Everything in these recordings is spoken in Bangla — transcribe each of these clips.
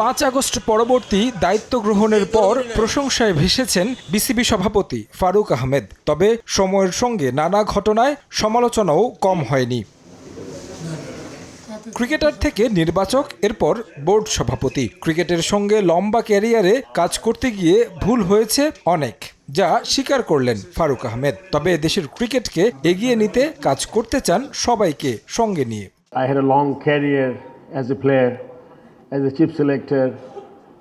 পাঁচ আগস্ট পরবর্তী দায়িত্ব গ্রহণের পর প্রশংসায় ভেসেছেন বিসিবি সভাপতি ফারুক আহমেদ। তবে সময়ের সঙ্গে নানা ঘটনায় সমালোচনাও কম হয়নি। ক্রিকেটার থেকে নির্বাচক, এরপর বোর্ড সভাপতি। ক্রিকেটের সঙ্গে লম্বা ক্যারিয়ারে কাজ করতে গিয়ে ভুল হয়েছে অনেক, যা স্বীকার করলেন ফারুক আহমেদ। তবে দেশের ক্রিকেটকে এগিয়ে নিতে কাজ করতে চান সবাইকে সঙ্গে নিয়ে। I as a chief selector,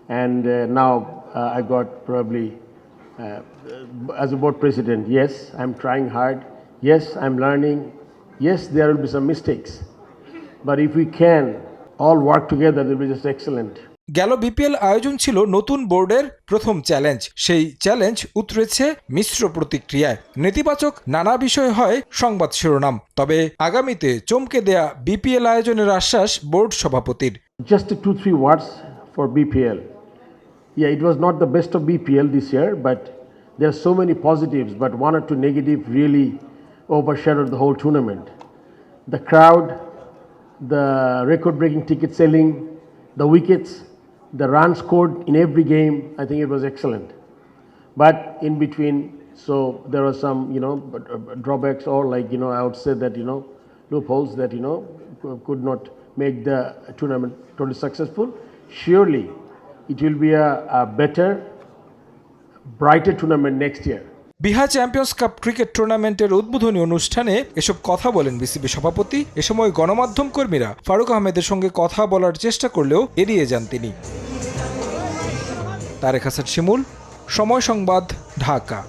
and uh, now uh, I got probably uh, as a board president. Yes, I'm trying hard. Yes, I'm learning. Yes, there will be some mistakes. But if we can all work together, it will be just excellent. গেল বিপিএল আয়োজন ছিল নতুন বোর্ডের প্রথম চ্যালেঞ্জ সেই চ্যালেঞ্জ উতরেছে মিশ্র প্রতিক্রিয়ায় নেতিবাচক নানা বিষয় হয় সংবাদ শিরোনাম তবে আগামীতে চমকে দেয়া বিপিএল আয়োজনের আশ্বাস বোর্ড সভাপতির Just two, three words for BPL. Yeah, it was not the best of BPL this year, but there are so many positives, but one or two negative really overshadowed the whole tournament. The crowd, the record-breaking ticket selling, the wickets, the runs scored in every game. I think it was excellent. But in between, so there were some, you know, uh, drawbacks or like, you know, I would say that, you know, loopholes that, you know, could not make the tournament totally successful. Surely, it will be a, a better, brighter tournament next year. বিহা চ্যাম্পিয়ন্স কাপ ক্রিকেট টুর্নামেন্টের উদ্বোধনী অনুষ্ঠানে এসব কথা বলেন বিসিবি সভাপতি। এ সময় গণমাধ্যম কর্মীরা ফারুক আহমেদের সঙ্গে কথা বলার চেষ্টা করলেও এড়িয়ে যান তিনি। তারেক হাসান শিমুল, সময় সংবাদ, ঢাকা।